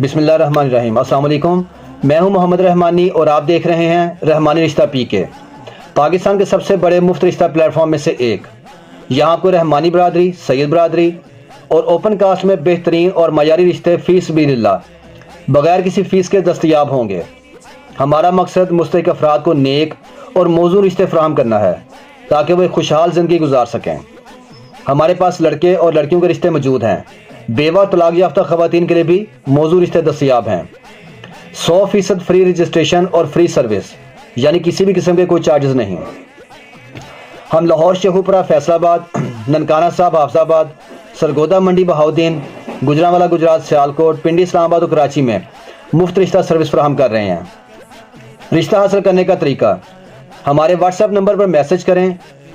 بسم اللہ الرحمن الرحیم۔ السلام علیکم۔ میں ہوں محمد رحمانی اور آپ دیکھ رہے ہیں رحمانی رشتہ پی کے۔ پاکستان کے سب سے بڑے مفت رشتہ پلیٹ فارم میں سے ایک۔ یہاں آپ کو رحمانی برادری، سید برادری اور اوپن کاسٹ میں بہترین اور معیاری رشتے فیس بھی اللہ۔ بغیر کسی فیس کے دستیاب ہوں گے۔ ہمارا مقصد مستحق افراد کو نیک اور موضوع رشتے فراہم کرنا ہے، تاکہ وہ خوشحال زندگی گزار سکیں۔ ہمارے پاس لڑکے اور لڑکیوں کے رشتے موجود ہیں۔ بیوہ طلاق یافتہ خواتین کے لیے بھی موضوع رشتے دستیاب ہیں۔ سو فیصد فری رجسٹریشن اور فری سروس یعنی کسی بھی قسم کے کوئی چارجز نہیں۔ ہم لاہور شیخوپورہ فیصل آباد، ننکانہ صاحب، حافظ آباد، سرگودا منڈی بہاؤدین گجرانوالا، گجرات، سیالکوٹ، پنڈی اسلام آباد اور کراچی میں مفت رشتہ سروس فراہم کر رہے ہیں۔ رشتہ حاصل کرنے کا طریقہ ہمارے واٹس ایپ نمبر پر میسج کریں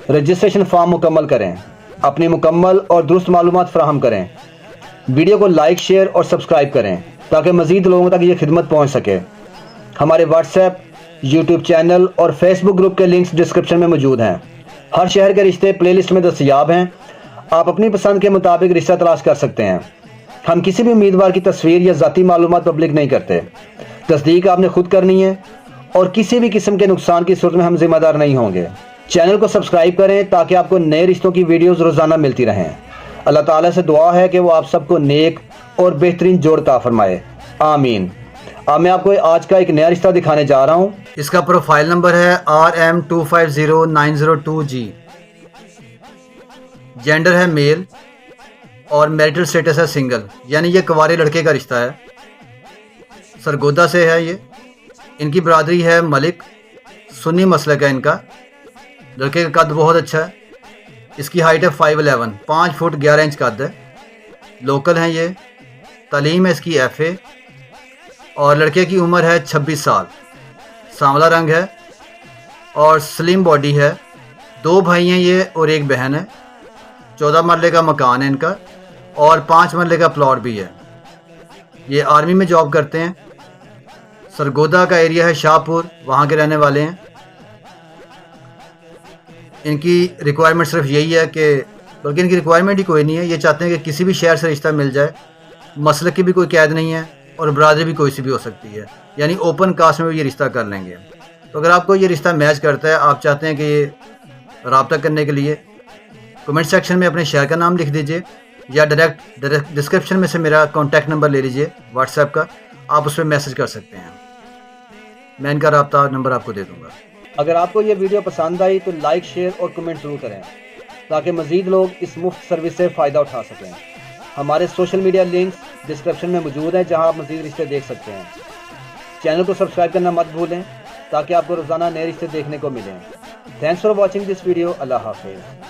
رجسٹریشن فارم مکمل کریں، اپنی مکمل اور درست معلومات فراہم کریں۔ ویڈیو کو لائک، شیئر اور سبسکرائب کریں تاکہ مزید لوگوں تک یہ خدمت پہنچ سکے۔ ہمارے واٹس ایپ یوٹیوب چینل اور فیس بک گروپ کے لنکس ڈسکرپشن میں موجود ہیں۔ ہر شہر کے رشتے پلے لسٹ میں دستیاب ہیں۔ آپ اپنی پسند کے مطابق رشتہ تلاش کر سکتے ہیں۔ ہم کسی بھی امیدوار کی تصویر یا ذاتی معلومات پبلک نہیں کرتے۔ تصدیق آپ نے خود کرنی ہے اور کسی بھی قسم کے نقصان کی صورت میں ہم ذمہ دار نہیں ہوں گے۔ چینل کو سبسکرائب کریں تاکہ آپ کو نئے رشتوں کی ویڈیوز روزانہ ملتی رہیں۔ اللہ تعالیٰ سے دعا ہے کہ وہ آپ سب کو نیک اور بہترین جوڑ کا فرمائے۔ آمین۔ اب میں آپ کو آج کا ایک نیا رشتہ دکھانے جا رہا ہوں۔ اس کا پروفائل نمبر ہے R M two five zero nine zero two G. Gender ہے میل اور میرٹل سٹیٹس ہے سنگل۔ یعنی یہ کوارے لڑکے کا رشتہ ہے۔ سرگودا سے ہے یہ۔ ان کی برادری ہے ملک۔ سنی مسلک ہے ان کا۔ لڑکے کا قد بہت اچھا ہے۔ اس کی ہائٹ ہے فائیو الیون پانچ فٹ گیارہ انچ قد ہے. لوکل ہیں یہ. تعلیم ہے اس کی ایف اے اور لڑکے کی عمر ہے چھبیس سال. سانولا رنگ ہے. اور سلیم باڈی ہے. دو بھائی ہیں یہ اور ایک بہن ہے. چودہ مرلے کا مکان ہے ان کا. اور پانچ مرلے کا پلاٹ بھی ہے. یہ آرمی میں جاب کرتے ہیں. سرگودا کا ایریا ہے شاہ پور وہاں کے رہنے والے ہیں. ان کی ریکوائرمنٹ صرف یہی ہے کہ بلکہ ان کی ریکوائرمنٹ ہی کوئی نہیں ہے، یہ چاہتے ہیں کہ کسی بھی شہر سے رشتہ مل جائے۔ مسلک کی بھی کوئی قید نہیں ہے اور برادری بھی کوئی سی بھی ہو سکتی ہے۔ یعنی اوپن کاسٹ میں بھی یہ رشتہ کر لیں گے۔ تو اگر آپ کو یہ رشتہ میچ کرتا ہے، آپ چاہتے ہیں کہ یہ رابطہ کرنے کے لیے کمنٹ سیکشن میں اپنے شہر کا نام لکھ دیجیے یا ڈائریکٹ ڈسکرپشن میں سے میرا کانٹیکٹ نمبر لے لیجیے واٹس ایپ کا، آپ اس پہ میسج کر سکتے ہیں۔ میں ان کا رابطہ نمبر آپ کو دے دوں گا۔ اگر آپ کو یہ ویڈیو پسند آئی تو لائک، شیئر اور کمنٹ ضرور کریں تاکہ مزید لوگ اس مفت سروس سے فائدہ اٹھا سکیں۔ ہمارے سوشل میڈیا لنکس ڈسکرپشن میں موجود ہیں جہاں آپ مزید رشتے دیکھ سکتے ہیں۔ چینل کو سبسکرائب کرنا مت بھولیں تاکہ آپ کو روزانہ نئے رشتے دیکھنے کو ملیں۔ Thanks for watching this video Allah حافظ۔